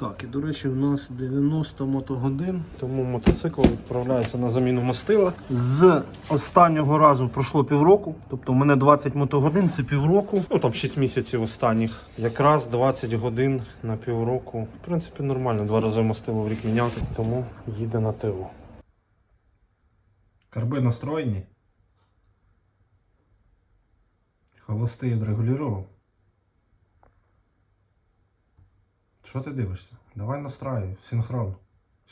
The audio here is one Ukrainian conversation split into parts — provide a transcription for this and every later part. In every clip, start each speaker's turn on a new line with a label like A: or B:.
A: Так, і до речі, в нас 90 мотогодин, тому мотоцикл відправляється на заміну мастила. З останнього разу пройшло півроку, тобто у мене 20 мотогодин, це півроку. Ну там 6 місяців останніх. Якраз 20 годин на півроку. В принципі, нормально, два рази мастило в рік міняти, тому їде на ТО.
B: Карби настроєні. Холостий відрегулював. Що ти дивишся? Давай настраюй. Синхрон.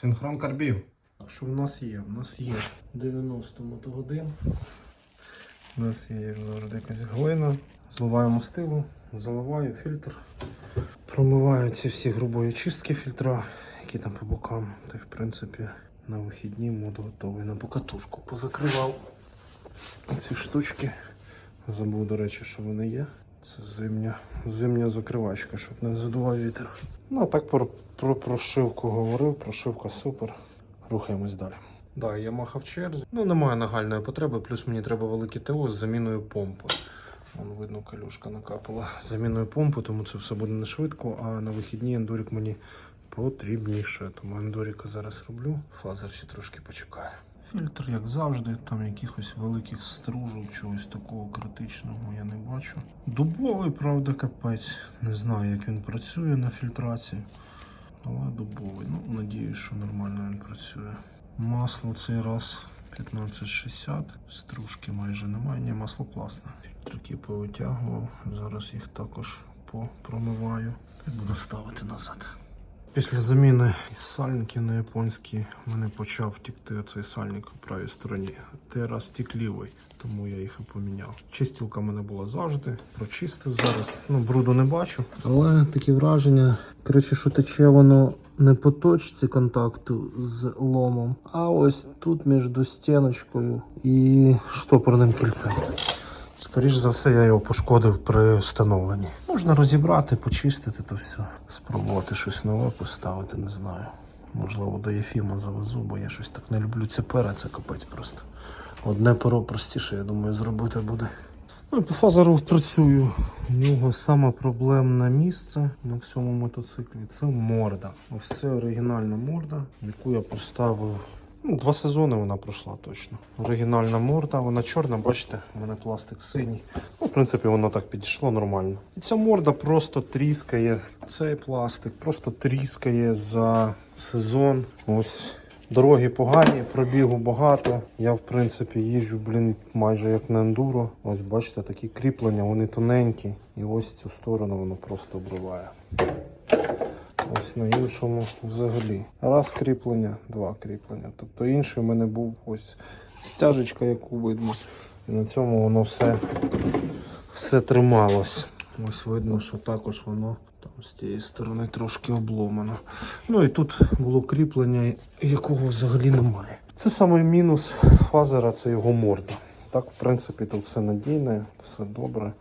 B: Синхрон карбів.
A: Що в нас є? У нас є 90 мотогодин. У нас є, як завжди, якась глина. Зливаю мастилу, заливаю фільтр. Промиваю ці всі грубої чистки фільтра, які там по бокам. Та в принципі на вихідні мод готовий на покатушку. Позакривав ці штучки. Забув, до речі, що вони є. Це зимня, зимня закривачка, щоб не задував вітер. Ну а так про, про прошивку говорив, прошивка супер. Рухаємось далі. Да, Ямаха в черзі. Ну, немає нагальної потреби, плюс мені треба велике ТО з заміною помпи. Вон видно, калюшка накапала з заміною помпи, тому це все буде не швидко, а на вихідні ендурик мені потрібніше. Тому ендуріка зараз роблю. Фазер ще трошки почекає. Фільтр, як завжди, там якихось великих стружок, чогось такого критичного я не бачу. Дубовий, правда, капець. Не знаю, як він працює на фільтрації. Але дубовий. Ну, надіюсь, що нормально він працює. Масло цей раз 1560. Стружки майже немає. Ні, масло класне. Фільтрики повитягував. Зараз їх також попромиваю. І буду ставити назад. Після заміни сальників на японські мене почав тікти цей сальник у правій стороні. Зараз тік лівий, тому я їх і поміняв. Чистілка в мене була завжди, прочистив зараз. Ну, бруду не бачу. Але такі враження. Коротше, що тече воно не по точці контакту з ломом, а ось тут між стіночкою і штопорним кільцем. Скоріш за все, я його пошкодив при встановленні. Можна розібрати, почистити то все, спробувати щось нове поставити, не знаю. Можливо, до Єфіма завезу, бо я щось так не люблю ці пера, це капець просто. Одне перо простіше, я думаю, зробити буде. Ну, і по фазеру працюю. У нього саме проблемне місце на всьому мотоциклі це морда. Ось це оригінальна морда, яку я поставив. Ну, два сезони вона пройшла точно. Оригінальна морда, вона чорна, бачите, у мене пластик синій. Ну, в принципі, воно так підійшло нормально. І ця морда просто тріскає. Цей пластик просто тріскає за сезон. Ось Дороги погані, пробігу багато. Я, в принципі, їжджу, блін, майже як на ендуро. Ось бачите, такі кріплення, вони тоненькі. І ось цю сторону воно просто обриває. Ось на іншому взагалі. Раз кріплення, два кріплення. Тобто інший у мене був ось стяжечка, яку видно. І на цьому воно все, все трималось. Ось видно, що також воно там з цієї сторони трошки обломано. Ну і тут було кріплення, якого взагалі немає. Це саме мінус фазера, це його морда. Так, в принципі, тут все надійне, все добре.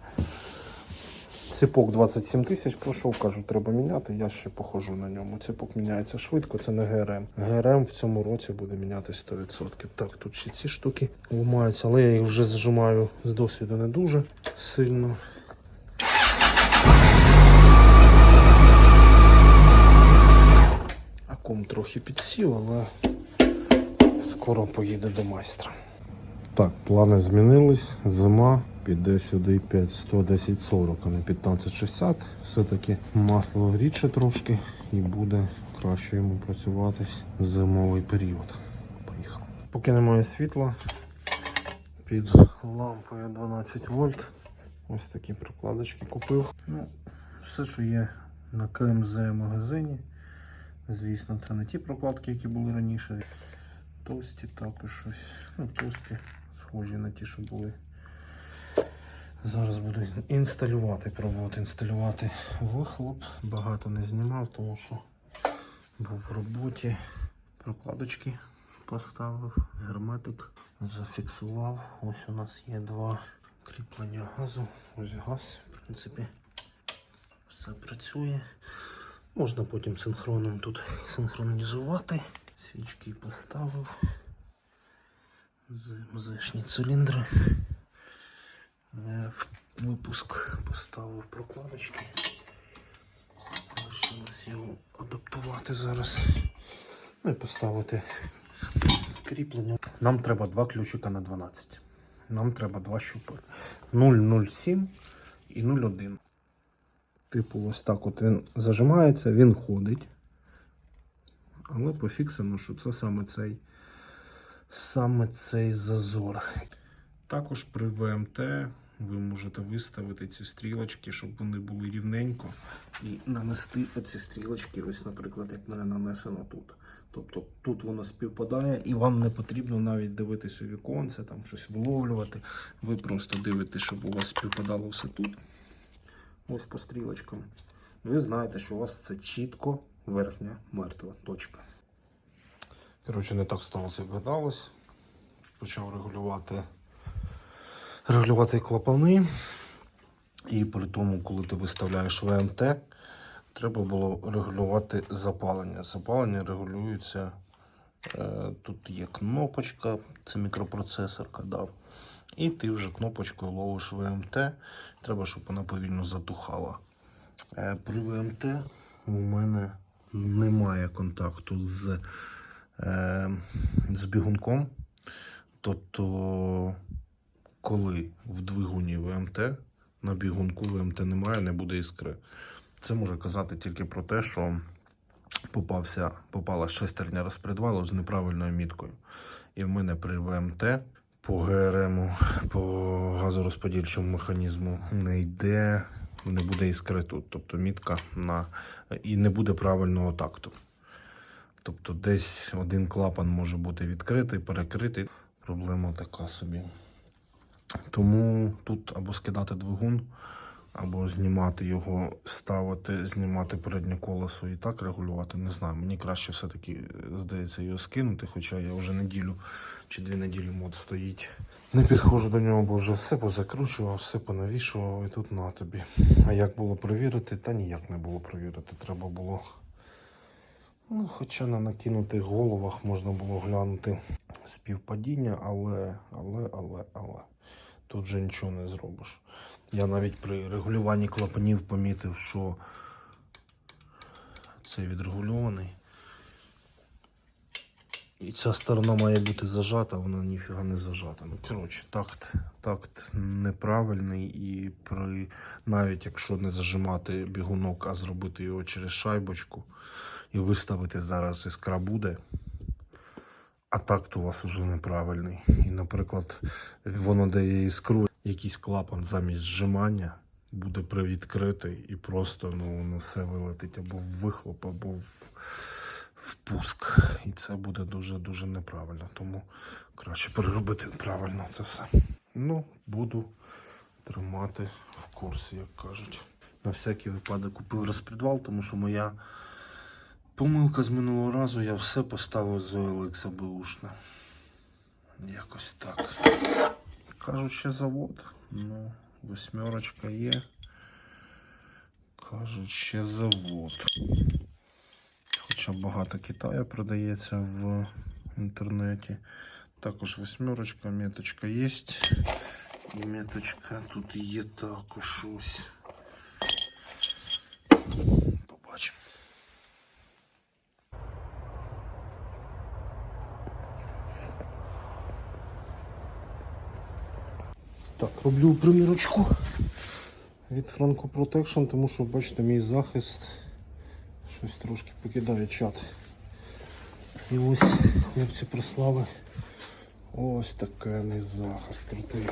A: Ціпок 27 тисяч пройшов, кажу, треба міняти. Я ще похожу на ньому. Ціпок міняється швидко, це не ГРМ. ГРМ в цьому році буде мінятись 100%. Так, тут ще ці штуки ламаються, але я їх вже зажимаю з досвіду не дуже сильно. Акум трохи підсів, але скоро поїде до майстра. Так, плани змінились. Зима піде сюди 500 10 40, а не 1560. Все-таки масло рідше трошки і буде краще йому працюватись в зимовий період. Поїхав. Поки немає світла, під лампою 12 вольт. Ось такі прокладочки купив. Ну, все, що є на КМЗ магазині. Звісно, це не ті прокладки, які були раніше. Товсті також щось. Ну, товсті, схожі на ті, що були. Зараз буду інсталювати, пробувати інсталювати вихлоп. Багато не знімав, тому що був в роботі. Прокладочки поставив, герметик зафіксував. Ось у нас є два кріплення газу. Ось газ, в принципі, все працює. Можна потім синхроном тут синхронізувати. Свічки поставив. ЗМЗшні циліндри. Випуск поставив прокладочки. Лишилось його адаптувати. зараз. Ну і поставити кріплення. Нам треба два ключика на 12. Нам треба два щупи. 007 і 01. Типу, ось так от він зажимається, він ходить. Але пофіксено, що це саме цей, саме цей зазор. Також при ВМТ ви можете виставити ці стрілочки, щоб вони були рівненько, і нанести оці стрілочки, ось, наприклад, як мене нанесено тут. Тобто тут воно співпадає, і вам не потрібно навіть дивитись у віконце, там щось виловлювати. Ви просто дивитесь, щоб у вас співпадало все тут. Ось по стрілочкам. І ви знаєте, що у вас це чітко верхня мертва точка. Коротше, не так сталося, як гадалось. Почав регулювати, регулювати клапани. І при тому, коли ти виставляєш ВМТ, треба було регулювати запалення. Запалення регулюється. Е, тут є кнопочка, це мікропроцесорка, да. І ти вже кнопочкою ловиш ВМТ. Треба, щоб вона повільно затухала. Е, При ВМТ у мене немає контакту з, е, з бігунком. Тобто, коли в двигуні ВМТ на бігунку ВМТ немає, не буде іскри. Це може казати тільки про те, що попався, попала шестерня розпредвалу з неправильною міткою. І в мене при ВМТ по ГРМ, по газорозподільчому механізму не йде, не буде іскри тут. Тобто мітка на і не буде правильного такту. Тобто десь один клапан може бути відкритий, перекритий. Проблема така собі. Тому тут або скидати двигун, або знімати його, ставити, знімати переднє колесо і так регулювати. Не знаю. Мені краще все-таки е, здається його скинути, хоча я вже неділю чи дві неділі мод стоїть. Не підходжу до нього, бо вже все позакручував, все понавішував і тут на тобі. А як було перевірити? Та ніяк не було перевірити. Треба було. Ну, хоча на накинутих головах можна було глянути співпадіння, але, але, але, але. Тут вже нічого не зробиш. Я навіть при регулюванні клапанів помітив, що це відрегульований. І ця сторона має бути зажата, вона ніфіга не зажата. Ну, коротше, такт, такт неправильний і при навіть якщо не зажимати бігунок, а зробити його через шайбочку і виставити зараз іскра буде. А такт у вас уже неправильний. І, наприклад, воно дає іскру, якийсь клапан замість зжимання буде привідкритий і просто ну, воно все вилетить або в вихлоп, або в, в пуск. І це буде дуже-дуже неправильно. Тому краще переробити правильно це все. Ну, буду тримати в курсі, як кажуть. На всякий випадок купив розпредвал, тому що моя Помилка з минулого разу, я все поставив з OLX бушне. Якось так. Кажуть, ще завод. Ну, восьмерочка є. Кажуть, ще завод. Хоча багато Китаю продається в інтернеті. Також восьмерочка, меточка є. І меточка тут є також ось. Побачимо. Так, роблю примірочку від Franco Protection, тому що, бачите, мій захист щось трошки покидає чат. І ось хлопці прислали ось такий захист крутий.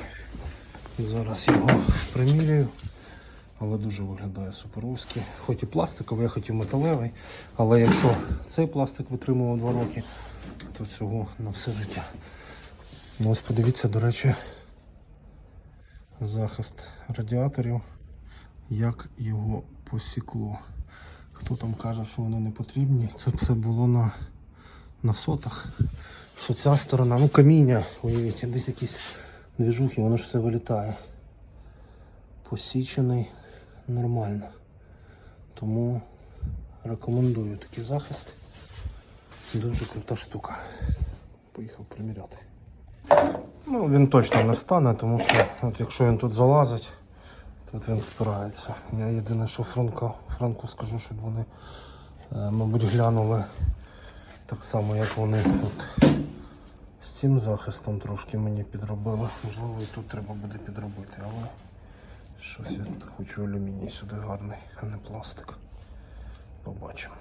A: Зараз його приміряю, але дуже виглядає суперовськи. Хоч і пластиковий, я хотів металевий, але якщо цей пластик витримував 2 роки, то цього на все життя. Ну, ось подивіться, до речі, захист радіаторів, як його посікло. Хто там каже, що вони не потрібні, це все було на, на сотах. Що ця сторона, ну каміння, уявіть, десь якісь двіжухи, воно ж все вилітає. Посічений нормально. Тому рекомендую такий захист. Дуже крута штука. Поїхав приміряти. Ну, він точно не встане, тому що от якщо він тут залазить, то він впирається. Я єдине, що Франко, Франку скажу, щоб вони Е, Мабуть, глянули так само, як вони тут з цим захистом трошки мені підробили. Можливо, і тут треба буде підробити, але щось я хочу алюміній сюди гарний, а не пластик. Побачимо.